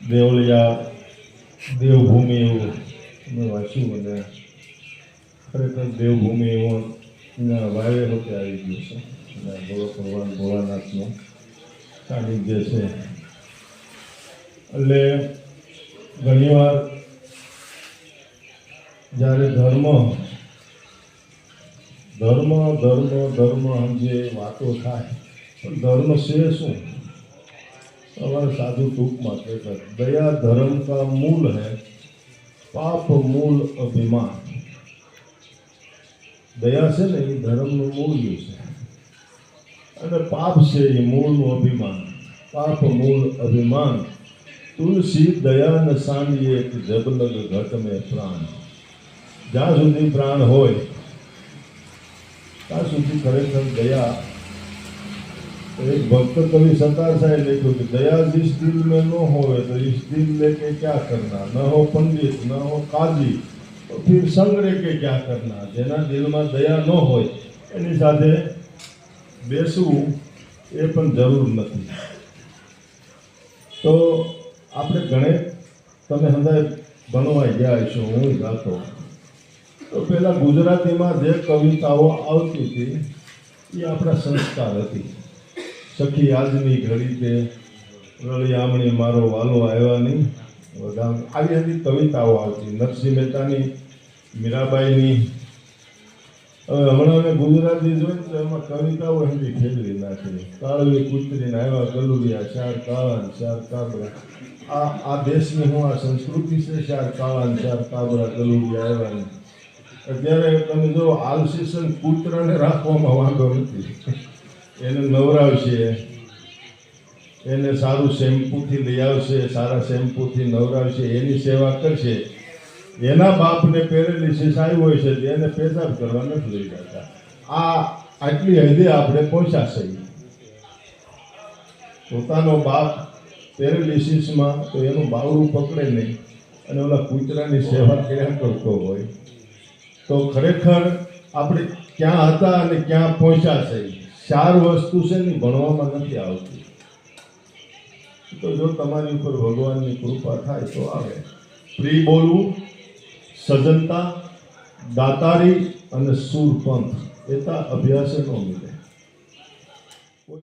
દેવળિયા, દેવભૂમિ એવું મેં વાંચ્યું મને. ખરેખર દેવભૂમિ એવો એના હોતે આવી ગયો છે. અને ભોળો ભગવાન ભોળાનાથનું સાનિધ્ય છે. એટલે ઘણીવાર જ્યારે ધર્મ ધર્મ ધર્મ ધર્મ જે વાતો થાય, પણ ધર્મ છે શું? તમારે સાધુ ટૂંકમાં કહેતા દયા ધર્મ કા મૂલ है પાપ મૂલ અભિમાન. દયા છે ને એ ધર્મનું મૂળ્યું છે. અને પાપ છે એ મૂળનું અભિમાન. પાપ મૂળ અભિમાન. તુલસી દયા ન સાંડીએ કે જબલગ ઘટ મેં પ્રાણ. જ્યાં સુધી પ્રાણ હોય, ત્યાં સુધી ખરેખર દયા એક ભક્ત કવિ સત્તા સાહેબ લખ્યું કે દયા જીસ દિલ મેં ન હોય તો ઇસ દિલ લેકે ક્યાં કરના ન હો પંડિત, ન હો કાજી, તો ફિર સંગ લેકે ક્યા કરના જેના દિલમાં દયા ન હોય, એની સાથે બેસવું એ પણ જરૂર નથી. તો આપણે ઘણે તમે હંધાય ભણવા ગયા છો હું ગાતો. તો પહેલાં ગુજરાતીમાં જે કવિતાઓ આવતી હતી, એ આપણા સંસ્કાર હતી. સખી આજની ઘડી તે રળી આમણી મારો વાલો આવ્યા નહીં. આવી હતી કવિતાઓ આવતી. નરસિંહ મહેતાની, મીરાબાઈની. હવે હમણાં મેં ગુજરાતી જોઈ તો એમાં કવિતાઓ હિન્દી ખેલવી નાખી. કાળવી કૂતરીને આવ્યા ગલુડિયા ચાર કાળા ચાર કાબરા. આ આ દેશની હું, આ સંસ્કૃતિ છે ચાર કાળા ચાર કાબરા ગલુડિયા આવ્યા અત્યારે તમે જો આલસીસન કૂતરાને રાખવામાં વાંધો નથી. એને નવરાવશે. એને સારું શેમ્પૂથી લઈ આવશે, સારા શેમ્પૂથી નવરાવશે, એની સેવા કરશે. એના બાપને પહેરેલી આવ્યું હોય છે તો એને પેશાબ કરવા નથી લઈ જતા. આ આટલી હદે આપણે પહોંચાશે પોતાનો બાપ પેરેલિસિસમાં તો એનું બાવડું પકડે નહીં. અને ઓલા કૂતરાની સેવા કર્યા કરતો હોય? તો ખરેખર આપણે ક્યાં હતા અને ક્યાં પહોંચ્યા છે ચાર વસ્તુ છે ને ભણવામાં નથી આવતી. તો જો તમારી ઉપર ભગવાનની કૃપા થાય તો આવે. પ્રી બોલવું સજનતા દાતારી અને સુરપંથ એતા અભ્યાસ ન મિલે.